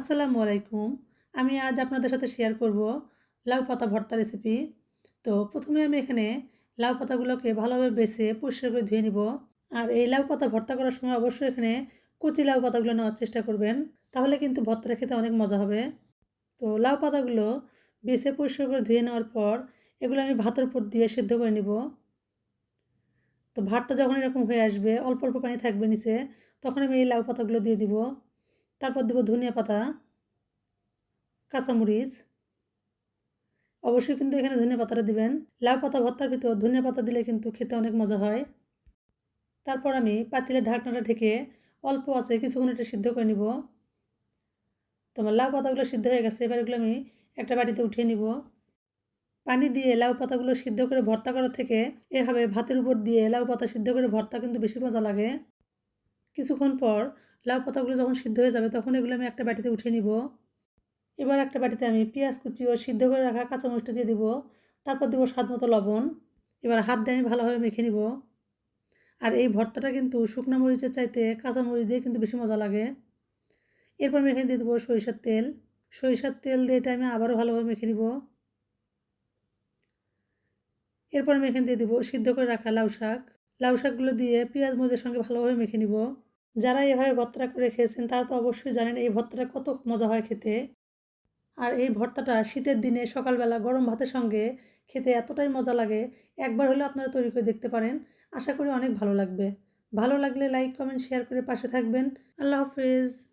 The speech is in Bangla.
আসসালামু আলাইকুম। আমি আজ আপনাদের সাথে শেয়ার করব লাউ পাতা ভর্তা রেসিপি তো প্রথমে আমি এখানে লাউ পাতাগুলোকে ভালোভাবে বেছে পরিষ্কার করে ধুয়ে নিব। আর এই লাউ পাতা ভর্তা করার সময় অবশ্যই এখানে কচি লাউ পাতাগুলো নেওয়ার চেষ্টা করবেন। তাহলে কিন্তু ভর্তাটা খেতে অনেক মজা হবে। তো লাউ পাতাগুলো বেছে পরিষ্কার করে ধুয়ে নেওয়ার পর এগুলো আমি ভাতের উপর দিয়ে সিদ্ধ করে নিব। তো ভাতটা যখন এরকম হয়ে আসবে, অল্প অল্প পানি থাকবে নিচে, তখন আমি এই লাউ পাতাগুলো দিয়ে দিব। তারপর দেবো ধনিয়া পাতা, কাঁচামরিচ। অবশ্যই কিন্তু এখানে ধনিয়া পাতাটা দিবেন। লাউ পাতা ভর্তার ভিতর ধনিয়া পাতা দিলে কিন্তু খেতে অনেক মজা হয়। তারপর আমি পাতিলের ঢাকনাটা ঢেকে অল্প আছে কিছুক্ষণ এটা সিদ্ধ করে নিব। তোমার লাউ পাতাগুলো সিদ্ধ হয়ে গেছে, এবার এগুলো আমি একটা বাটিতে উঠিয়ে নিব। পানি দিয়ে লাউ পাতাগুলো সিদ্ধ করে ভর্তা করার থেকে এভাবে ভাতের উপর দিয়ে লাউ পাতা সিদ্ধ করে ভর্তা কিন্তু বেশি মজা লাগে। কিছুক্ষণ পর লাউ পাতাগুলো যখন সিদ্ধ হয়ে যাবে তখন এগুলো আমি একটা বাটিতে উঠিয়ে নিব। এবার একটা বাটিতে আমি পেঁয়াজ কুচি ও সিদ্ধ করে রাখা কাঁচামরিচটা দিয়ে দিব। তারপর দেবো স্বাদ মতো লবণ। এবার হাত দিয়ে আমি ভালোভাবে মেখে নিব। আর এই ভর্তাটা কিন্তু শুকনো মরিচের চাইতে কাঁচামরিচ দিয়ে কিন্তু বেশি মজা লাগে। এরপর এখানে দিয়ে দেবো সরিষার তেল। সরিষার তেল দিয়ে এটা আমি আবারও ভালোভাবে মেখে নিব। এরপর আমি এখানে দিয়ে দেবো সিদ্ধ করে রাখা লাউ শাক। লাউ শাকগুলো দিয়ে পেঁয়াজ মরিচের সঙ্গে ভালোভাবে মেখে নিব। যারা এভাবে ভর্তা করে খেয়েছেন, তারা তো অবশ্যই জানেন এই ভর্তাটা কত মজা হয় খেতে। আর এই ভর্তাটা শীতের দিনে সকালবেলা গরম ভাতের সঙ্গে খেতে এতটাই মজা লাগে, একবার হলে আপনারা তৈরি করে দেখতে পারেন। আশা করি অনেক ভালো লাগবে। ভালো লাগলে লাইক কমেন্ট শেয়ার করে পাশে থাকবেন। আল্লাহ হাফেজ।